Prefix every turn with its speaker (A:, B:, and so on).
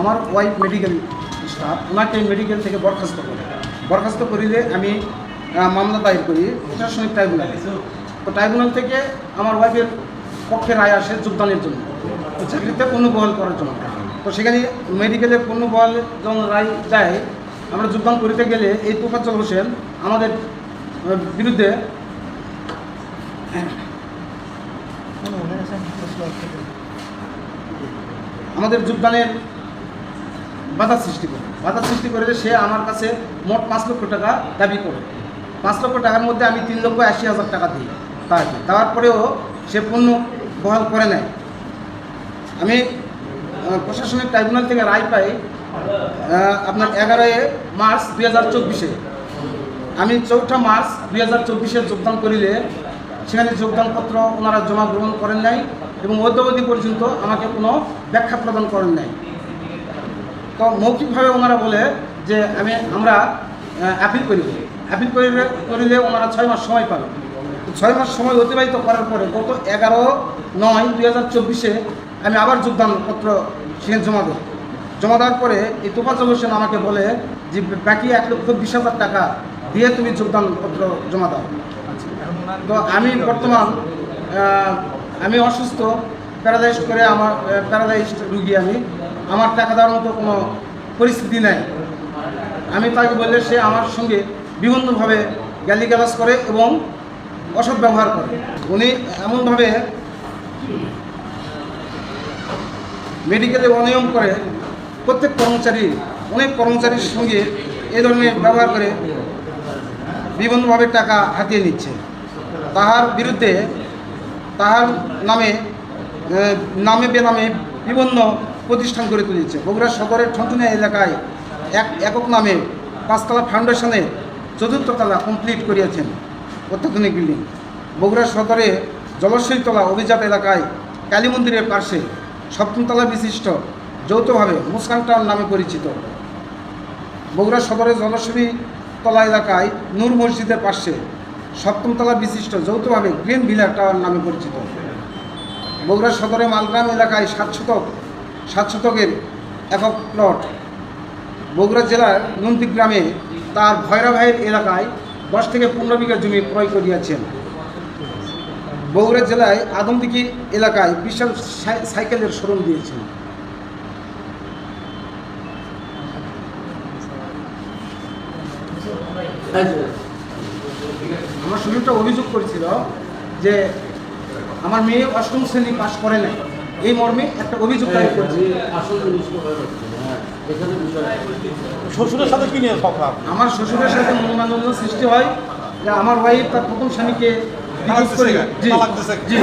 A: আমার wife medical staff ওনাকে medical থেকে বরখাস্ত করে। বরখাস্ত করিলে আমি মামলা দায়ের করি, প্রশাসনিক ট্রাইব্যুনালে তো ট্রাইব্যুনাল থেকে আমার ওয়াইফের পক্ষে রায় আসে যোগদানের জন্য। চাকরিতে পুনর্বহাল করার জন্য। তো সেখানে মেডিকেলে পণ্য পুনর্বহাল যখন রায় যায়, আমরা যোগদান করিতে গেলে এই তোফাজ্জল হোসেন আমাদের বিরুদ্ধে আমাদের যোগদানের বাধা সৃষ্টি করে। বাধা সৃষ্টি করে যে সে আমার কাছে মোট পাঁচ লক্ষ টাকা দাবি করে পাঁচ লক্ষ টাকার মধ্যে আমি তিন লক্ষ আশি হাজার টাকা দিই তাকে দেওয়ার পরেও সে পণ্য বহাল করে নেয়। আমি প্রশাসনিক ট্রাইব্যুনাল থেকে রায় পাই আপনার এগারোই মার্চ দুই হাজার চব্বিশে। আমি চৌঠা মার্চ দুই হাজার চব্বিশে যোগদান করিলে সেখানে যোগদানপত্র ওনারা জমা গ্রহণ করেন নাই এবং অদ্যবধি পর্যন্ত আমাকে কোনো ব্যাখ্যা প্রদান করেন নাই। তো মৌখিকভাবে ওনারা বলে যে আমি, আমরা অ্যাপিল করি অ্যাপিল করিলে করিলে ওনারা ছয় মাস সময় পাবে। ছয় মাস সময় অতিবাহিত করার পরে গত এগারো নয় দুই হাজার চব্বিশে আমি আবার যোগদানপত্র সেখানে জমা দেব। জমা দেওয়ার পরে এই তোফাজল হোসেন আমাকে বলে যে, বাকি এক লক্ষ বিশ হাজার টাকা দিয়ে তুমি যোগদানপত্র জমা দাও। তো আমি বর্তমান আমি অসুস্থ, প্যারালাইজ করে আমার প্যারালাইজড রুগী আমি। আমার টাকা দেওয়ার মতো কোনো পরিস্থিতি নেই। আমি তাকে বললে সে আমার সঙ্গে বিভিন্নভাবে গালিগালাজ করে এবং অসৎ ব্যবহার করে। উনি এমনভাবে মেডিকেলে অনিয়ম করে, প্রত্যেক কর্মচারী, অনেক কর্মচারীর সঙ্গে এ ধরনের ব্যবহার করে বিভিন্নভাবে টাকা হাতিয়ে নিচ্ছে। তাহার বিরুদ্ধে তাহার নামে নামে বেনামে বিভিন্ন প্রতিষ্ঠান গড়ে তুলেছে। বগুড়া সদরের ঠনঠনিয়া এলাকায় এক একক নামে পাঁচতলা ফাউন্ডেশনে চতুর্থ তলা কমপ্লিট করিয়াছেন অত্যাধুনিক বিল্ডিং। বগুড়া সদরে জলশ্বরীতলা অভিজাত এলাকায় কালী মন্দিরের পাশে সপ্তমতলা বিশিষ্ট যৌথভাবে মুসকান টাউন নামে পরিচিত। বগুড়া সদরের জলশ্বরী তলা এলাকায় নূর মসজিদের পাশে সপ্তমতলা বিশিষ্ট যৌথভাবে গ্রিন ভিলা টাওয়ার নামে পরিচিত। বগুড়া সদরে মালগ্রাম এলাকায় সাত শতক সাত শতকের একক প্লট। বগুড়া জেলার নন্দী গ্রামে তার ভয়রা ভাইয়ের এলাকায় দশ থেকে পনেরো বিঘা জমি ক্রয় করিয়াছেন। বগুড়া জেলায় আদমদিঘি এলাকায় বিশাল সাই- সাইকেলের শোরুম দিয়েছেন। আমার শরীরটা অভিযোগ করেছিল যে আমার মেয়ে অষ্টম শ্রেণি পাশ করে নাই। এই মর্মে একটা অভিযোগ দায়ের করেছে
B: হয়ে যাচ্ছে হ্যাঁ এখানে বিষয়
C: শ্বশুরের সাথে কি নিয়ে
A: আমার শ্বশুরের সাথে মনোমালিন্য সৃষ্টি হয় যে আমার ওয়াইফ তার প্রথম স্বামীকে? জি? জি